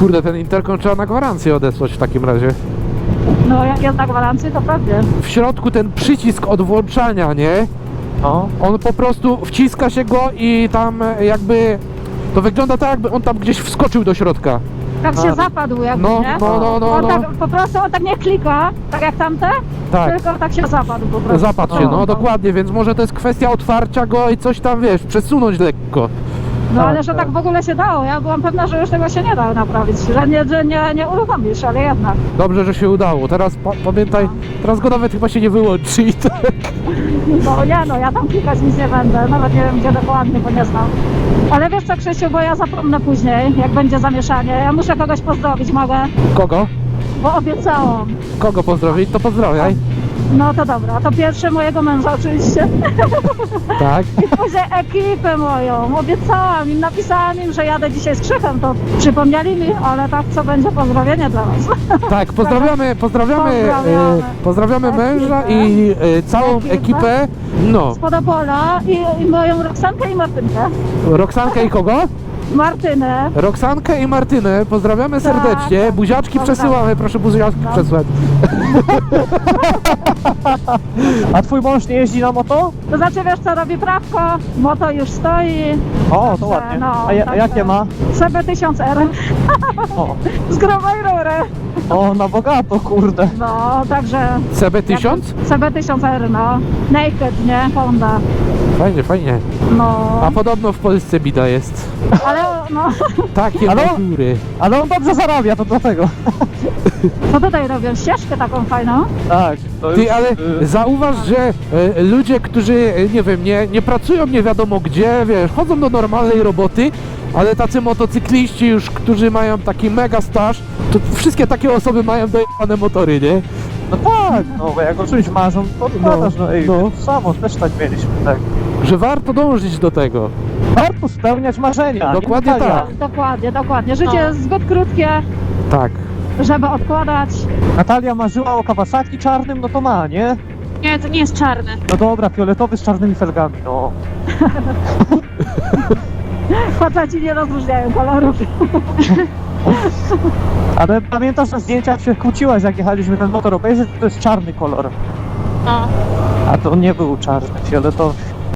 Kurde, ten interkom trzeba na gwarancję odesłać w takim razie. No jak jest na gwarancji, to pewnie. W środku ten przycisk od włączania, nie? No. On po prostu wciska się go i tam jakby... To wygląda tak, jakby on tam gdzieś wskoczył do środka. Tak A, się zapadł jakby, No, nie? no, no, no, on no. Tak, po prostu on tak nie klika, tak jak tamte, Tak. tylko tak się zapadł po prostu. Zapadł się, no dokładnie, więc może to jest kwestia otwarcia go i coś tam, wiesz, przesunąć lekko. No Tak, ale że tak. tak w ogóle się dało, ja byłam pewna, że już tego się nie da naprawić, że nie, że nie, nie uruchomisz, ale jednak. Dobrze, że się udało. Teraz pa pamiętaj, teraz go nawet chyba się nie wyłączy i tak. No nie no, ja tam klikać nic nie będę, nawet nie wiem gdzie dokładnie, bo nie znam. Ale wiesz co Krzysiu, bo ja zapomnę później, jak będzie zamieszanie. Ja muszę kogoś pozdrowić, mogę? Kogo? Bo obiecałam. Kogo pozdrowić? To pozdrawiaj. No to dobra, to pierwsze mojego męża oczywiście. Tak. I później ekipę moją. Obiecałam im, napisałam im, że jadę dzisiaj z Krzychem, to przypomnieli mi, ale tak co będzie pozdrowienie dla was. Tak, pozdrawiamy, pozdrawiamy, Pozdrawiamy. e, pozdrawiamy męża i e, całą Ekipę. ekipę. No, Z Podopola i, i moją Roxankę i Martynkę. Roxankę i kogo? Martynę. Roxankę i Martynę pozdrawiamy Tak. serdecznie. Buziaczki Dobra. przesyłamy, proszę buziaczki No. przesłać. A twój mąż nie jeździ na moto? To znaczy wiesz co robi prawko, moto już stoi. O, to ładnie. no, A, ja, a także- jakie ma? CB1000R O, z grubej rury. o, na bogato, kurde. No, także CB1000? CB1000R, no. Naked, nie? Honda. Fajnie, fajnie. No, A podobno w Polsce bida jest. ale no, Takie Ale- natury. Ale on dobrze zarabia, to dlatego. co tutaj robią? Ścieżkę taką fajną? Tak, to Ty, ale y, zauważ, że e, ludzie, którzy, e, nie wiem, nie, nie pracują nie wiadomo gdzie, wiesz, chodzą do normalnej roboty, ale tacy motocykliści już, którzy mają taki mega staż, to wszystkie takie osoby mają dojebane motory, nie? No tak, no bo jak o czymś marzą, to odkładasz, no, ej, no. samo też tak mieliśmy, tak. Że warto dążyć do tego. Warto spełniać marzenia. nie Dokładnie tak. Dokładnie, dokładnie. Życie No. jest zbyt krótkie, Tak. żeby odkładać. Natalia marzyła o Kawasaki czarnym, no to ma, nie? Nie, to nie jest czarny. No dobra, fioletowy z czarnymi felgami, no. Faceci nie rozróżniają kolorów. Ale pamiętasz na zdjęciach się kłóciłaś, jak jechaliśmy ten motor obejrzeć, to jest czarny kolor. No. A to nie był czarny, fioletowy.